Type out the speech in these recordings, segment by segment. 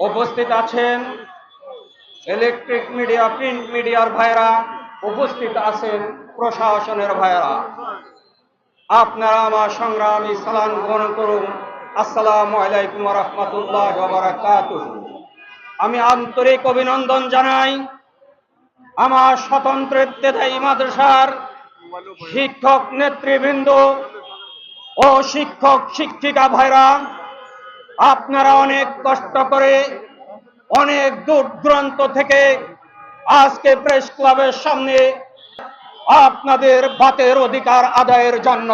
উপস্থিত আছেন electric media print মিডিয়ার ভাইরা উপস্থিত আছেন প্রশাসনের ভাইরা আপনারা আমার সংগ্রামী সালাম গ্রহণ করুন। আসসালামু আলাইকুম রহমতুল্লাহ আমি আন্তরিক অভিনন্দন জানাই আমার স্বতন্ত্র ইত্তেদায়ী মাদ্রাসার শিক্ষক নেতৃবৃন্দ ও শিক্ষক শিক্ষিকা ভাইরা। আপনারা অনেক কষ্ট করে, অনেক দূর দূরান্ত থেকে আজকে প্রেস ক্লাবের সামনে আপনাদের ভাতের অধিকার আদায়ের জন্য।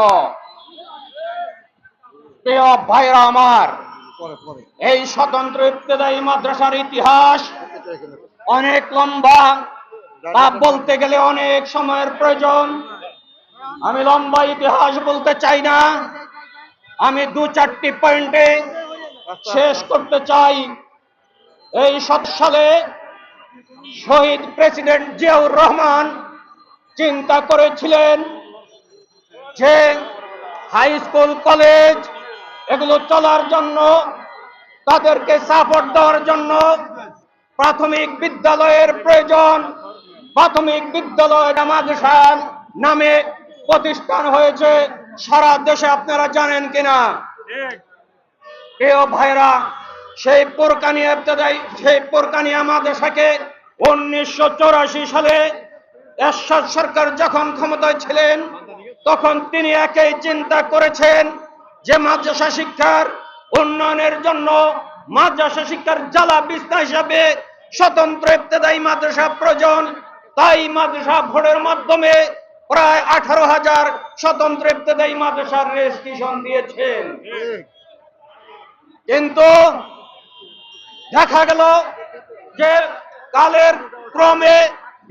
প্রিয় ভাইরা আমার, এই স্বতন্ত্র ইত্তেদায়ী মাদ্রাসার ইতিহাস অনেক লম্বা, তা বলতে গেলে অনেক সময়ের প্রয়োজন। আমি লম্বা ইতিহাস বলতে চাই না। আমি দু চারটি পয়েন্টে শেষ করতে চাই এই সব সালে শহীদ প্রেসিডেন্ট জিয়াউর রহমান চিন্তা করেছিলেন যে হাই স্কুল কলেজ এগুলো চলার জন্য তাদেরকে সাপোর্ট দেওয়ার জন্য প্রাথমিক বিদ্যালয়ের প্রয়োজন। প্রাথমিক বিদ্যালয় মাদ্রাসার নামে প্রতিষ্ঠান হয়েছে। সারা দেশে আপনারা জানেন কিনা? প্রিয় ভাইরা সেই পোরকানি সেই পোরকানিয়া মাদ্রাসাকে উনিশশো চৌরাশি সালে এরশাদ সরকার যখন ক্ষমতায় ছিলেন, তখন তিনি একই চিন্তা করেছেন যে মাদ্রাসা শিক্ষার উন্নয়নের জন্য মাদ্রাসা শিক্ষার জ্বালা বিস্তার হিসাবে স্বতন্ত্র ইবতদায়ী মাদ্রাসা প্রয়োজন। তাই মাদ্রাসা ভোটের মাধ্যমে প্রায় আঠারো হাজার স্বতন্ত্র ইবতদায়ী মাদ্রাসার রেজিস্ট্রেশন দিয়েছেন। কিন্তু দেখা গেল যে কালের ক্রমে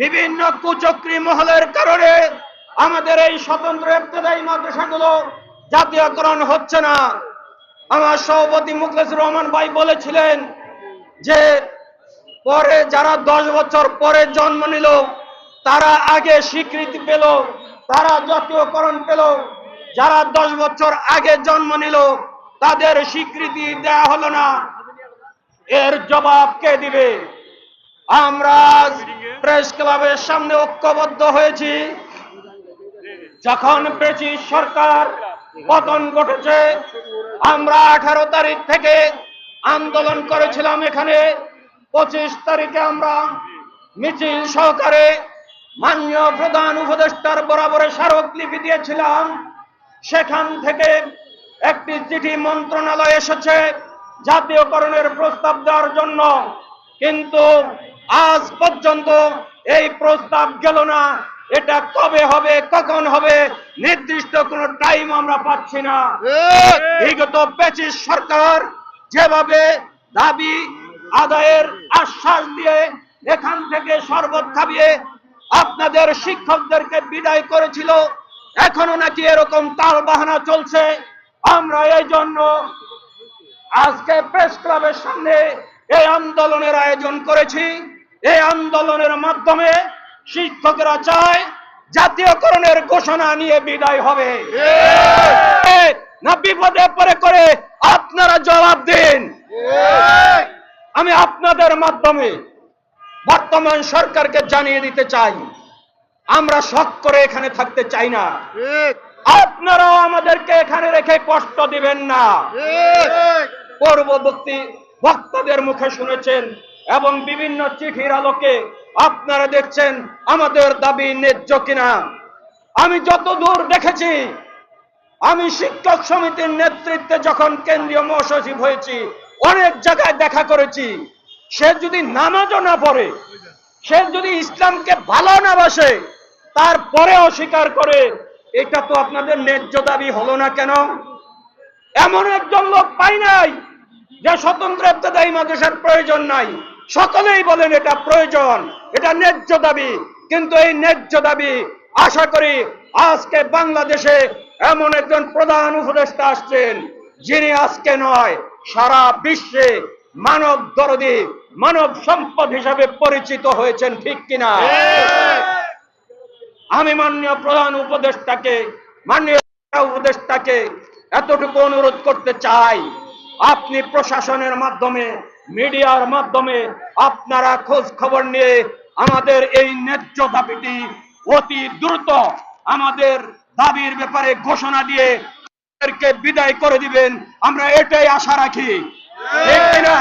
বিভিন্ন কুচক্রী মহলের কারণে আমাদের এই স্বতন্ত্র ইবতদায়ী মাদ্রাসাগুলো জাতীয়করণ হচ্ছে না। আমার সভাপতি মুখলেসুর রহমান ভাই বলেছিলেন যে পরে যারা দশ বছর পরে জন্ম নিল, তারা আগে স্বীকৃতি পেল, তারা জাতীয়করণ পেল। যারা দশ বছর আগে জন্ম নিল তাদের স্বীকৃতি দেয়া হলো না। এর জবাব কে দিবে? আমরা প্রেস ক্লাবের সামনে ঐক্যবদ্ধ হয়েছি। যখন ব্রিটিশ সরকার পতন ঘটেছে, আমরা আঠারো তারিখ থেকে আন্দোলন করেছিলাম এখানে। পঁচিশ তারিখে আমরা মিছিল সহকারে মাননীয় প্রধান উপদেষ্টার বরাবরে স্মারকলিপি দিয়েছিলাম। সেখান থেকে একটি চিঠি মন্ত্রণালয় এসেছে জাতীয়করণের প্রস্তাব দেওয়ার জন্য। কিন্তু আজ পর্যন্ত এই প্রস্তাব গেল না। এটা কবে হবে, কখন হবে, নির্দিষ্ট কোনো টাইম আমরা পাচ্ছি না। বিগত পেচিস সরকার যেভাবে দাবি, আদায়ের আশ্বাস দিয়ে এখান থেকে শরবত খাবিয়ে আপনাদের শিক্ষকদেরকে বিদায় করেছিল, এখনও নাকি এরকম তাল বাহানা চলছে। আমরা এই জন্য আজকে প্রেস ক্লাবের সামনে এই আন্দোলনের আয়োজন করেছি। এই আন্দোলনের মাধ্যমে শিক্ষকেরা চায় জাতীয়করণের ঘোষণা নিয়ে বিদায় হবে। না বিপদে পরে করে আপনারা জবাব দিন। আমি আপনাদের মাধ্যমে বর্তমান সরকারকে জানিয়ে দিতে চাই। আমরা শখ করে এখানে থাকতে চাই না। আপনারাও আমাদেরকে এখানে রেখে কষ্ট দিবেন না। পূর্ববর্তী বক্তাদের মুখে শুনেছেন এবং বিভিন্ন চিঠির আলোকে আপনারা দেখছেন আমাদের দাবি ন্যায্য কিনা। আমি যত দূর দেখেছি আমি শিক্ষক সমিতির নেতৃত্বে যখন কেন্দ্রীয় মহাসচিব হয়েছি অনেক জায়গায় দেখা করেছি সে যদি নামাজও না পড়ে সে যদি ইসলামকে ভালো না বাসে তারপরে অস্বীকার করে এটা তো আপনাদের ন্যায্য দাবি হলো না কেন? এমন একজন লোক পাই নাই যে স্বতন্ত্র ইবতদায়ী মাদ্রাসার প্রয়োজন নাই। সকলেই বলেন এটা প্রয়োজন, এটা ন্যায্য দাবি। কিন্তু এই ন্যায্য দাবি, আশা করি আজকে বাংলাদেশে এমন একজন প্রধান উপদেষ্টা আসছেন, যিনি আজকে নয়, সারা বিশ্বে মানব দরদি, মানব সম্পদ হিসাবে পরিচিত হয়েছেন, ঠিক কিনা? আমি মাননীয় প্রধান উপদেষ্টাকে, মাননীয় উপদেষ্টাকে এতটুকু অনুরোধ করতে চাই। আপনি প্রশাসনের মাধ্যমে, মিডিয়ার মাধ্যমে আপনারা খোঁজ খবর নিয়ে আমাদের এই ন্যায্য দাবিটি অতি দ্রুত আমাদের দাবির ব্যাপারে ঘোষণা দিয়ে বিদায় করে দিবেন। আমরা এটাই আশা রাখি। কিনা?